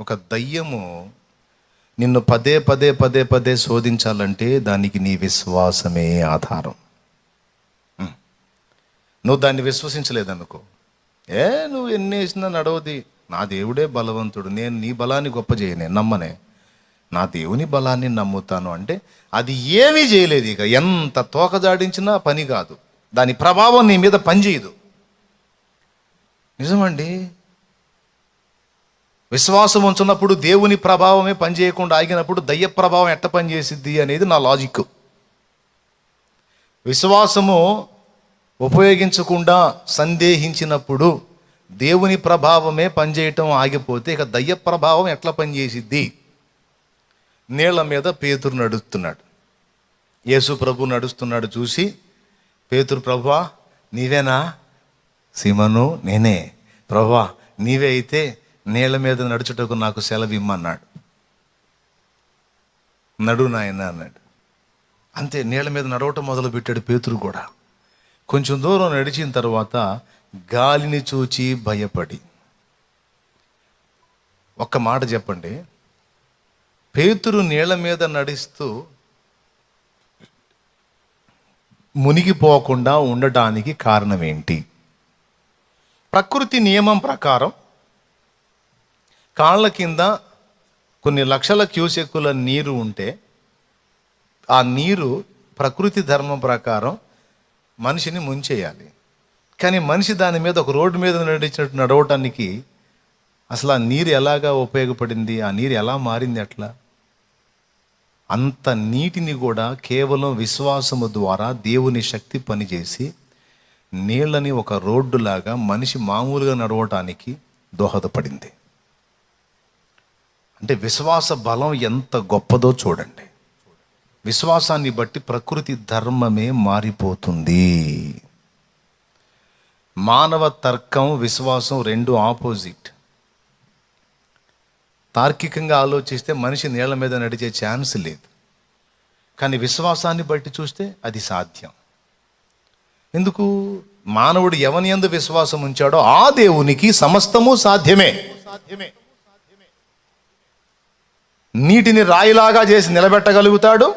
ఒక దయ్యము నిన్ను పదే పదే పదే పదే శోధించాలంటే దానికి నీ విశ్వాసమే ఆధారం. నువ్వు దాన్ని విశ్వసించలేదనుకో. ఏ నువ్వు ఎన్ని వేసినా నడవది. నా దేవుడే బలవంతుడు. నేను నీ బలాన్ని గొప్ప చేయనే నమ్మనే. నా దేవుని బలాన్ని నమ్ముతాను అంటే అది ఏమీ చేయలేదు ఇక. ఎంత తోక జాడించినా పని కాదు. దాని ప్రభావం నీ మీద పనిచేయదు. నిజమండి? విశ్వాసం ఉంచున్నప్పుడు దేవుని ప్రభావమే పనిచేయకుండా ఆగినప్పుడు దయ్య ప్రభావం ఎట్ట పనిచేసిద్ది అనేది నా లాజిక్. విశ్వాసము ఉపయోగించకుండా సందేహించినప్పుడు దేవుని ప్రభావమే పనిచేయటం ఆగిపోతే ఇక దయ్య ప్రభావం ఎట్లా పనిచేసిద్ది? నీళ్ళ మీద పేతురు నడుస్తున్నాడు. యేసు ప్రభు నడుస్తున్నాడు చూసి పేతురు ప్రభువా నీవేనా? సీమను? నేనే. ప్రభువా నీవే అయితే నీళ్ళ మీద నడుచుటకు నాకు సెలవు ఇమ్మన్నాడు నడు నాయన అన్నాడు. అంతే నీళ్ళ మీద నడవటం మొదలు పెట్టాడు పేతురు కూడా. కొంచెం దూరం నడిచిన తర్వాత గాలిని చూచి భయపడి. ఒక్క మాట చెప్పండి. పేతురు నీళ్ళ మీద నడుస్తూ మునిగిపోకుండా ఉండటానికి కారణం ఏంటి ప్రకృతి నియమం ప్రకారం కాళ్ళ కింద కొన్ని లక్షల క్యూసెక్కుల నీరు ఉంటే ఆ నీరు ప్రకృతి ధర్మం ప్రకారం మనిషిని ముంచేయాలి. కానీ మనిషి దాని మీద ఒక రోడ్డు మీద నడిచినట్టు నడవటానికి అసలు ఆ నీరు ఎలాగా ఉపయోగపడింది? ఆ నీరు ఎలా మారింది అట్లా? అంత నీటిని కూడా కేవలం విశ్వాసము ద్వారా దేవుని శక్తి పనిచేసి నీళ్ళని ఒక రోడ్డులాగా మనిషి మామూలుగా నడవటానికి దోహదపడింది. అంటే విశ్వాస బలం ఎంత గొప్పదో చూడండి. విశ్వాసాన్ని బట్టి ప్రకృతి ధర్మమే మారిపోతుంది. మానవ తర్కం విశ్వాసం రెండు ఆపోజిట్. తార్కికంగా ఆలోచిస్తే మనిషి నీళ్ళ మీద నడిచే ఛాన్స్ లేదు. కానీ విశ్వాసాన్ని బట్టి చూస్తే అది సాధ్యం. ఎందుకు? మానవుడు ఎవని ఎందు విశ్వాసం ఉంచాడో ఆ దేవునికి సమస్తము సాధ్యమే సాధ్యమే. నీటిని రాయిలాగా చేసి నిలబెట్టగలుగుతాడు.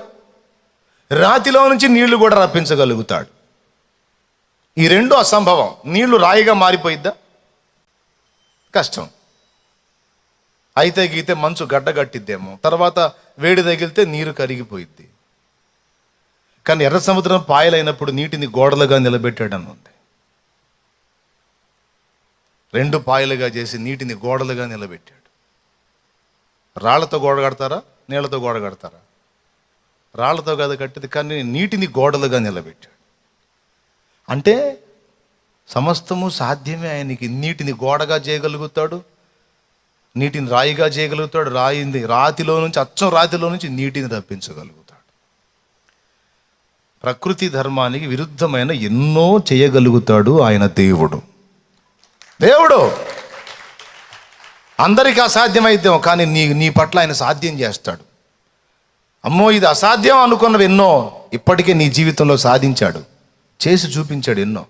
రాతిలో నుంచి నీళ్ళు కూడా రప్పించగలుగుతాడు. ఈ రెండు అసంభవం. నీళ్ళు రాయిగా మారిపోయిద్దా? కష్టం. అయితే గీతే మంచు గడ్డగట్టిద్దేమో. తర్వాత వేడి తగిలితే నీరు కరిగిపోయిద్ది. కానీ ఎర్ర సముద్రం పాయలైనప్పుడు నీటిని గోడలుగా నిలబెట్టాడని ఉంది. రెండు పాయలుగా చేసి నీటిని గోడలుగా నిలబెట్టాడు. రాళ్ళతో గోడ కడతారా? నీళ్ళతో గోడ కడతారా? రాళ్ళతో కాదు కట్టింది కానీ నీటిని గోడలుగా నిలబెట్టాడు. అంటే సమస్తము సాధ్యమే ఆయనకి. నీటిని గోడగా చేయగలుగుతాడు నీటిని రాయిగా చేయగలుగుతాడు రాయింది రాతిలో నుంచి అచ్చం రాతిలో నుంచి నీటిని రప్పించగలుగుతాడు ప్రకృతి ధర్మానికి విరుద్ధమైన ఎన్నో చేయగలుగుతాడు ఆయన దేవుడు. దేవుడు! అందరికీ అసాధ్యమైద్దాం కానీ నీ నీ పట్ల ఆయన సాధ్యం చేస్తాడు. అమ్మో ఇది అసాధ్యం అనుకున్నవి ఎన్నో ఇప్పటికే నీ జీవితంలో సాధించాడు. చేసి చూపించాడు ఎన్నో.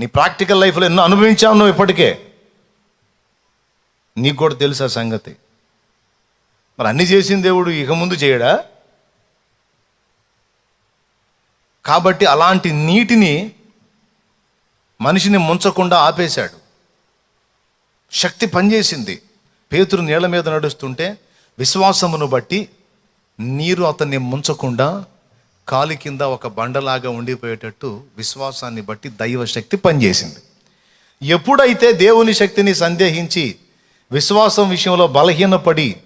నీ ప్రాక్టికల్ లైఫ్లో ఎన్నో అనుభవించావు నువ్వు ఇప్పటికే. నీకు కూడా తెలుసు ఆ సంగతి? మరి అన్ని చేసిన దేవుడు ఇక ముందు చేయడా? కాబట్టి అలాంటి నీటిని మనిషిని ముంచకుండా ఆపేశాడు. శక్తి పనిచేసింది. పేతురు నీళ్ళ మీద నడుస్తుంటే విశ్వాసమును బట్టి నీరు అతన్ని ముంచకుండా కాలి కింద ఒక బండలాగా ఉండిపోయేటట్టు విశ్వాసాన్ని బట్టి దైవ శక్తి పనిచేసింది. ఎప్పుడైతే దేవుని శక్తిని సందేహించి విశ్వాసం విషయంలో బలహీనపడి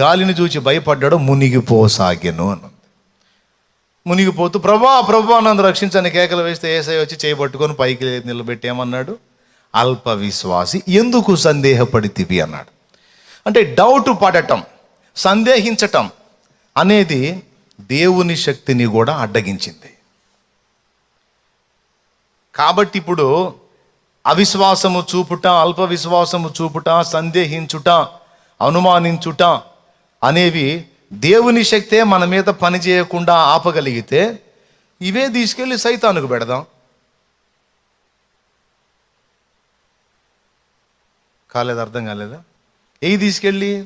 గాలిని చూచి భయపడ్డాడు మునిగిపోసాగెను అన్నది. మునిగిపోతూ ప్రభా ప్రభా నన్ను రక్షించని కేకలు వేస్తే ఏసై వచ్చి చేయబట్టుకొని పైకి నిలబెట్టేమన్నాడు అల్ప విశ్వాసి ఎందుకు సందేహపడితివి అన్నాడు. అంటే డౌట్ పడటం సందేహించటం అనేది దేవుని శక్తిని కూడా అడ్డగించింది. కాబట్టి ఇప్పుడు అవిశ్వాసము చూపుట అల్ప విశ్వాసము చూపుట సందేహించుట అనుమానించుట అనేవి దేవుని శక్తే మన మీద పనిచేయకుండా ఆపగలిగితే ఇవే తీసుకెళ్ళి సైతానుకు పెడదాం. కాలేదు? అర్థం కాలేదా? ఏ తీసుకెళ్ళి?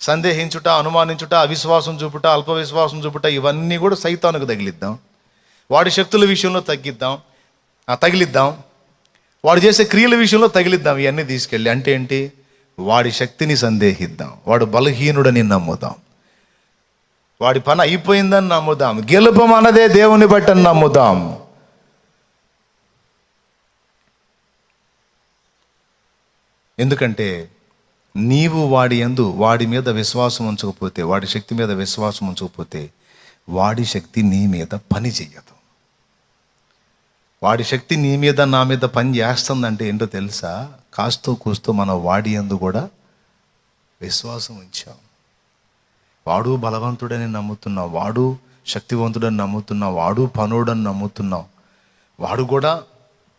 సందేహించుట అనుమానించుట అవిశ్వాసం చూపుట అల్ప విశ్వాసం చూపుట ఇవన్నీ కూడా సైతానికి తగిలిద్దాం. వాడి శక్తుల విషయంలో తగ్గిద్దాం. తగిలిద్దాం. వాడు చేసే క్రియల విషయంలో తగిలిద్దాం. ఇవన్నీ తీసుకెళ్ళి అంటే ఏంటి? వాడి శక్తిని సందేహిద్దాం. వాడు బలహీనుడని నమ్ముదాం. వాడి పని అయిపోయిందని నమ్ముదాం. గెలుపం అన్నదే దేవుని బట్టని నమ్ముదాం. ఎందుకంటే నీవు వాడి ఎందు వాడి మీద విశ్వాసం ఉంచకపోతే వాడి శక్తి మీద విశ్వాసం ఉంచకపోతే వాడి శక్తి నీ మీద పని చెయ్యదు. వాడి శక్తి నీ మీద నా మీద పని చేస్తుందంటే ఏంటో తెలుసా? కాస్తో కూస్తో మనం వాడి ఎందు కూడా విశ్వాసం ఉంచాం. వాడు బలవంతుడని నమ్ముతున్నావు వాడు శక్తివంతుడని నమ్ముతున్నావు వాడు పనుడని నమ్ముతున్నావు వాడు కూడా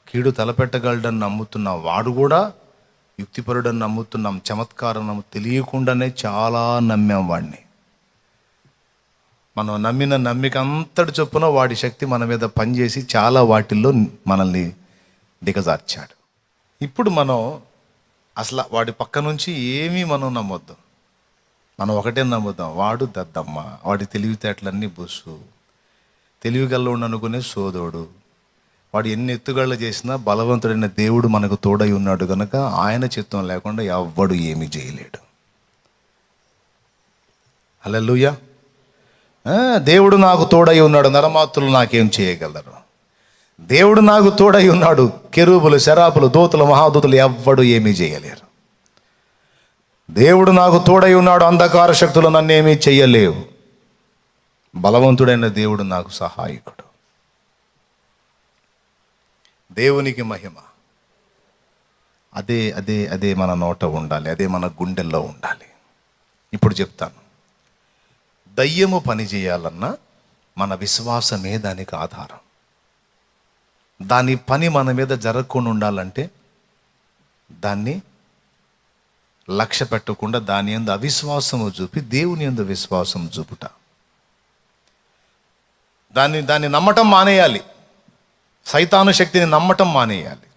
కీడు తలపెట్టగలడని నమ్ముతున్నావు వాడు కూడా యుక్తిపరుడని నమ్ముతున్నాం చమత్కారం తెలియకుండానే చాలా నమ్మాం వాడిని. మనం నమ్మిన నమ్మిక అంతటి చొప్పున వాడి శక్తి మన మీద పనిచేసి చాలా వాటిల్లో మనల్ని దిగజార్చాడు. ఇప్పుడు మనం అసలు వాడి పక్క నుంచి ఏమీ మనం నమ్మొద్దు. మనం ఒకటే నమ్ముదాం వాడు దద్దమ్మ వాడి తెలివితేటలన్నీ బుస్సు. తెలివిగల్లో అనుకునే సోదోడు వాడు ఎన్ని ఎత్తుగళ్ళు చేసినా బలవంతుడైన దేవుడు మనకు తోడై ఉన్నాడు కనుక ఆయన చిత్తం లేకుండా ఎవ్వడు ఏమీ చేయలేడు. హల్లెలూయా. దేవుడు నాకు తోడై ఉన్నాడు నరమాతులు నాకేం చేయగలరు? దేవుడు నాకు తోడై ఉన్నాడు కెరూబులు శరాపులు దూతలు మహాదూతలు ఎవ్వడు ఏమీ చేయలేరు. దేవుడు నాకు తోడై ఉన్నాడు అంధకార శక్తులు నన్ను ఏమీ చెయ్యలేవు బలవంతుడైన దేవుడు నాకు సహాయకుడు. దేవునికి మహిమ. అదే అదే అదే మన నోట ఉండాలి అదే మన గుండెల్లో ఉండాలి. ఇప్పుడు చెప్తాను. దయ్యము పనిచేయాలన్నా మన విశ్వాసమే దానికి ఆధారం. దాని పని మన మీద జరగకుండా ఉండాలంటే దాన్ని లక్ష్య పెట్టకుండా దాని ఎందు అవిశ్వాసము చూపి దేవుని ఎందు విశ్వాసం చూపుట. దాన్ని దాన్ని నమ్మటం మానేయాలి. సైతాను శక్తిని నమ్మటం మానేయాలి.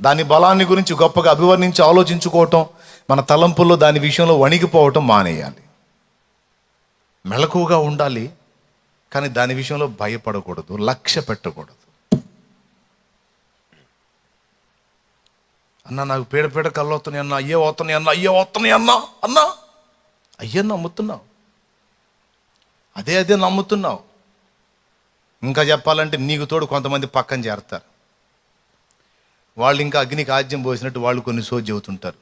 దాని బలాన్ని గురించి గొప్పగా అభివర్ణించి ఆలోచించుకోవటం మన తలంపుల్లో దాని విషయంలో వణిగిపోవటం మానేయాలి. మెలకువగా ఉండాలి కానీ దాని విషయంలో భయపడకూడదు లక్ష్య పెట్టకూడదు. అన్న నాకు పీడ పీడ కళ్ళు వస్తున్నాయి అన్న అయ్యే వస్తున్నాయి అన్న అయ్యే వస్తున్నాయి అన్న అన్న అయ్యే నమ్ముతున్నావు. అదే అదే నమ్ముతున్నావు. ఇంకా చెప్పాలంటే నీకు తోడు కొంతమంది పక్కన చేరతారు. వాళ్ళు ఇంకా అగ్నికి ఆజ్యం పోసినట్టు వాళ్ళు కొన్ని సోది చెబుతుంటారు.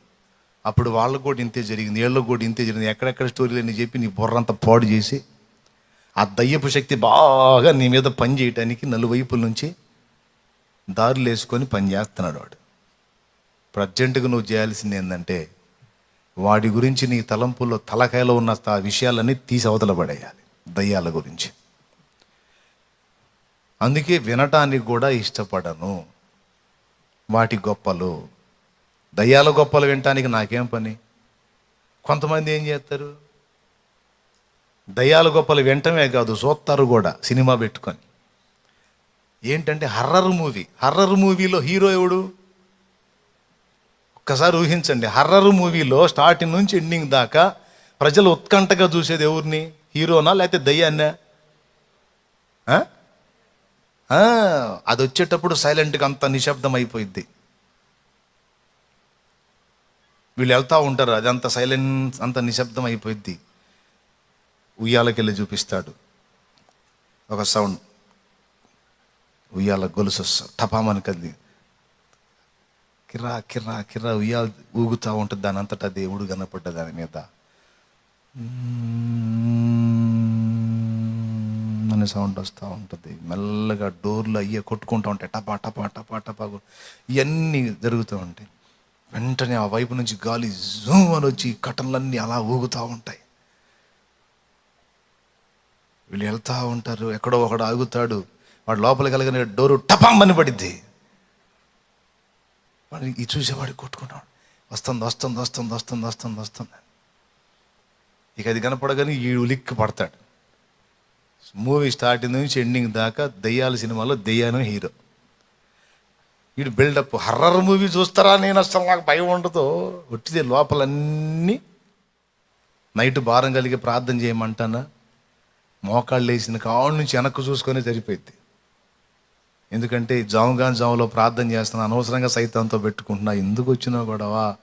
అప్పుడు వాళ్ళకు కూడా ఇంతే జరిగింది ఏళ్ళకు కూడా ఇంతే జరిగింది. ఎక్కడెక్కడ స్టోరీలు అని చెప్పి నీ బుర్రంతా పాడు చేసి ఆ దయ్యపు శక్తి బాగా నీ మీద పని చేయటానికి నలువైపుల నుంచి దారులు వేసుకొని పని చేస్తున్నాడు వాడు. ఇప్పుడు అర్జెంటుగా నువ్వు చేయాల్సింది ఏంటంటే వాడి గురించి నీ తలంపుల్లో తలకాయలో ఉన్న ఆ విషయాలన్నీ తీసి అవతల పడేయాలి దయ్యాల గురించి. అందుకే వినటానికి కూడా ఇష్టపడను. వాటి గొప్పలు. దయ్యాల గొప్పలు వినటానికి నాకేం పని? కొంతమంది ఏం చేస్తారు? దయ్యాల గొప్పలు వినటమే కాదు చూస్తారు కూడా సినిమా పెట్టుకొని. ఏంటంటే హర్రర్ మూవీ. హర్రర్ మూవీలో హీరో ఎవడు? ఒక్కసారి ఊహించండి. హర్రర్ మూవీలో స్టార్టింగ్ నుంచి ఎండింగ్ దాకా ప్రజలు ఉత్కంఠగా చూసేది ఎవరిని? హీరోనా లేకపోతే దయ్యాన్నా? అది వచ్చేటప్పుడు సైలెంట్గా అంత నిశ్శబ్దం అయిపోయింది వీళ్ళు వెళ్తూ ఉంటారు అది అంత సైలెన్స్ అంత నిశ్శబ్దం అయిపోయింది ఉయ్యాలకెళ్ళి చూపిస్తాడు. ఒక సౌండ్. ఉయ్యాల గొలుసు టపామని కది కిరా కిరా కిరా ఉయ్యాల ఊగుతూ ఉంటుంది దాని అంతటా దేవుడు కనపడ్డ దాని మీద. అనే సౌండ్ వస్తూ ఉంటుంది. మెల్లగా డోర్లు అయ్యే కొట్టుకుంటూ ఉంటాయి టపా టపా టపా టపా ఇవన్నీ జరుగుతూ ఉంటాయి. వెంటనే ఆ వైపు నుంచి గాలి జూమ్ అని వచ్చి కటన్లన్నీ అలా ఊగుతూ ఉంటాయి. వీళ్ళు వెళ్తూ ఉంటారు ఎక్కడో ఒకడు ఆగుతాడు వాడు లోపలికి వెళ్ళగానే డోరు టపామని పడిద్ది. వాడు ఈ చూసేవాడు కొట్టుకుంటాడు. వస్తుంది వస్తుంది వస్తుంది వస్తుంది వస్తుంది వస్తుంది. ఇక అది కనపడగానే ఈ ఉలిక్కి పడతాడు. మూవీ స్టార్టింగ్ నుంచి ఎండింగ్ దాకా దెయ్యాల సినిమాలో దెయ్యాను హీరో. వీడు బిల్డప్ హర్రర్ మూవీ చూస్తారా నేను అసలు నాకు భయం ఉండదు. ఒట్టిదే లోపలన్నీ నైట్ భారం కలిగి ప్రార్థన చేయమంటానా? మోకాళ్ళు వేసిన కాళ్ళ నుంచి వెనక్కు చూసుకొని సరిపోయింది. ఎందుకంటే జాముగా జాములో ప్రార్థన చేస్తున్నా అనవసరంగా సైతంతో పెట్టుకుంటున్నా ఎందుకు వచ్చినా గొడవ?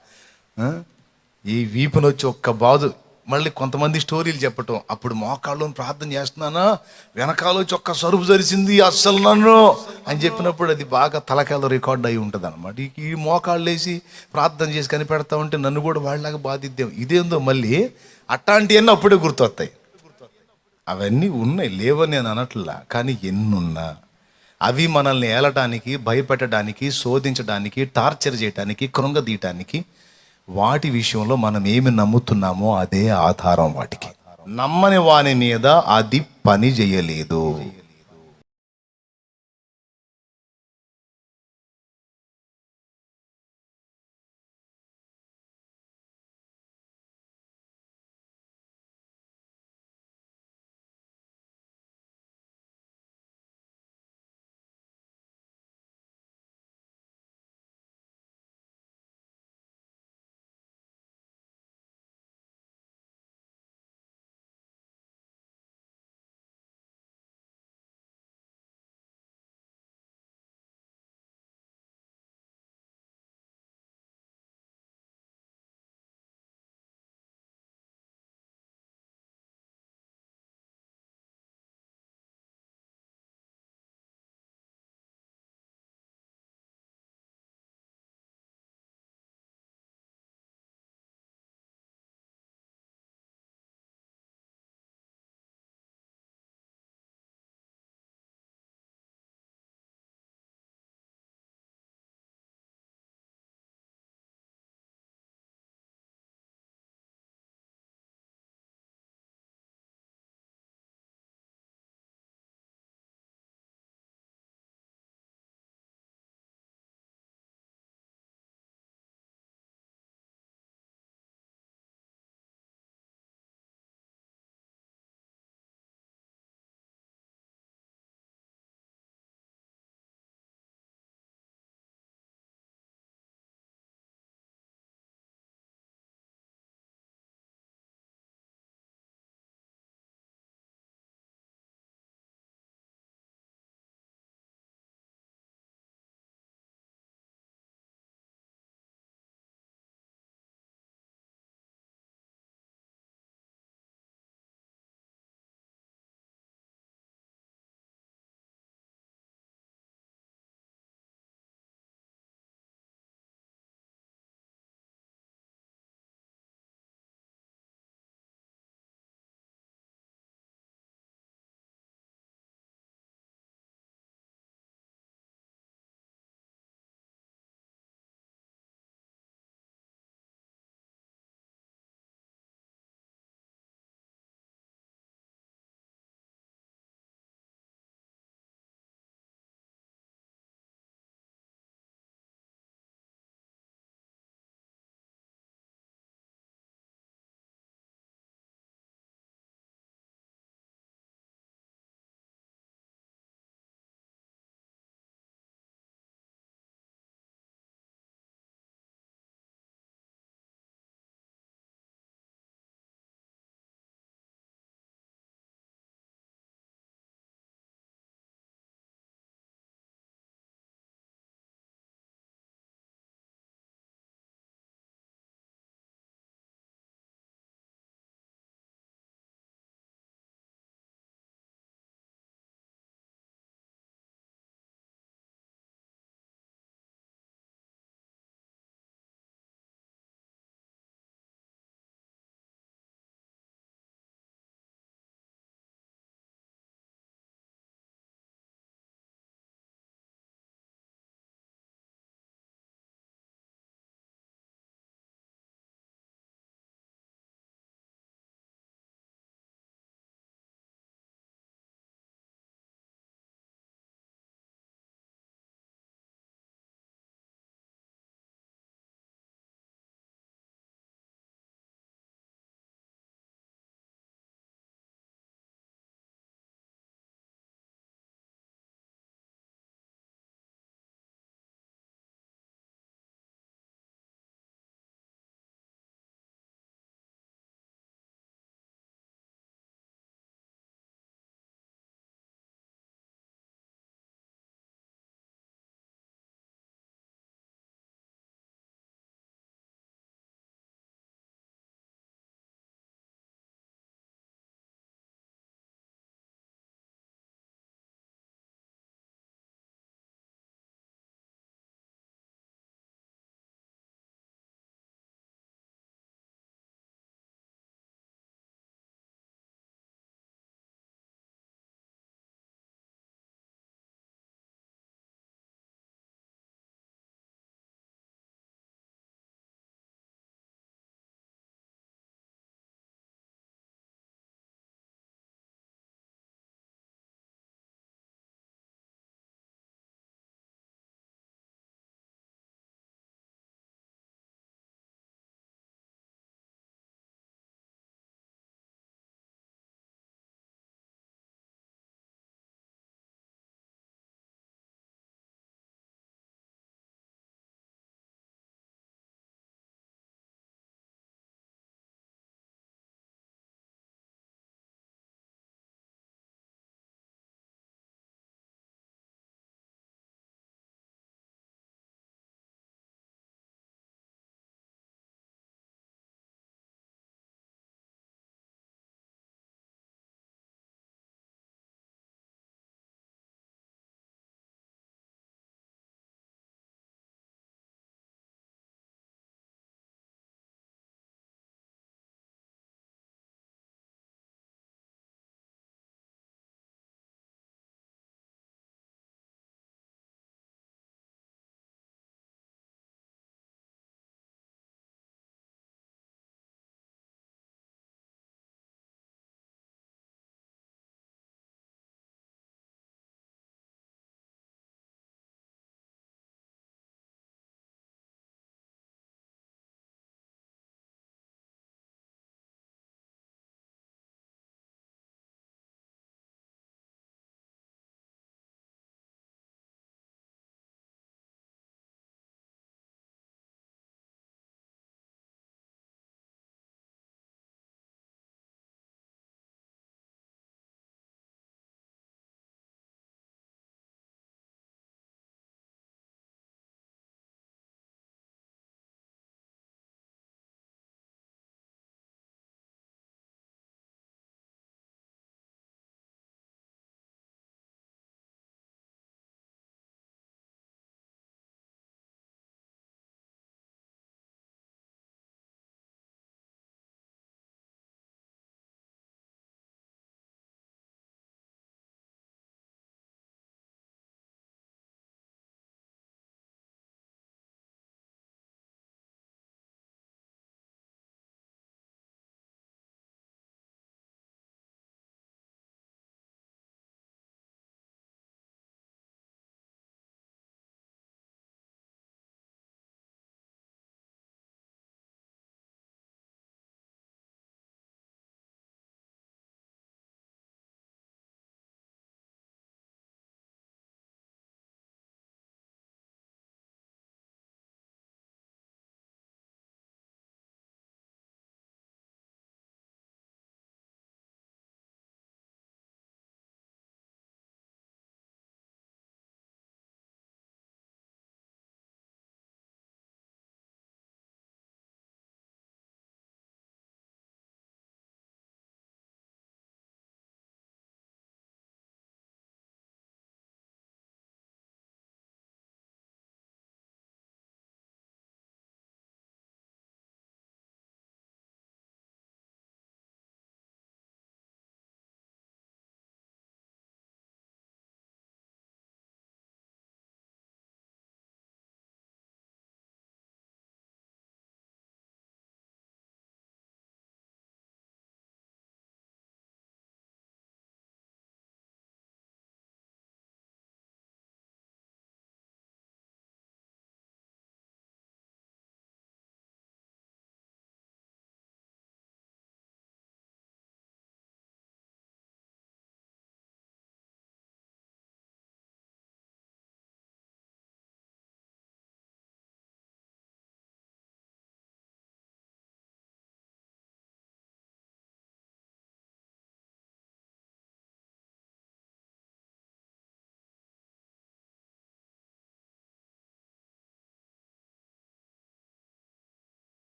ఈ వీపునొచ్చి ఒక్క బాదు మళ్ళీ కొంతమంది స్టోరీలు చెప్పటం. అప్పుడు మోకాళ్ళు ప్రార్థన చేస్తున్నానా? వెనకాల చొక్క సరుపు జరిచింది అస్సలు నన్ను అని చెప్పినప్పుడు అది బాగా తలకాయలో రికార్డ్ అయి ఉంటుంది అనమాట ఈ మోకాళ్ళు వేసి ప్రార్థన చేసి కనిపెడతా ఉంటే నన్ను కూడా వాళ్ళలాగా బాధిద్దాం. ఇదేందో మళ్ళీ అట్లాంటివన్నీ అప్పుడే గుర్తొస్తాయి. అవన్నీ ఉన్నాయి. లేవని నేను అనట్లా. కానీ ఎన్నున్నా? అవి మనల్ని ఏలటానికి భయపెట్టడానికి శోధించడానికి టార్చర్ చేయడానికి కృంగదీయటానికి వాటి విషయంలో మనం ఏమి నమ్ముతున్నామో అదే ఆధారం వాటికి. నమ్మని వాని మీద అది పని చేయలేదు.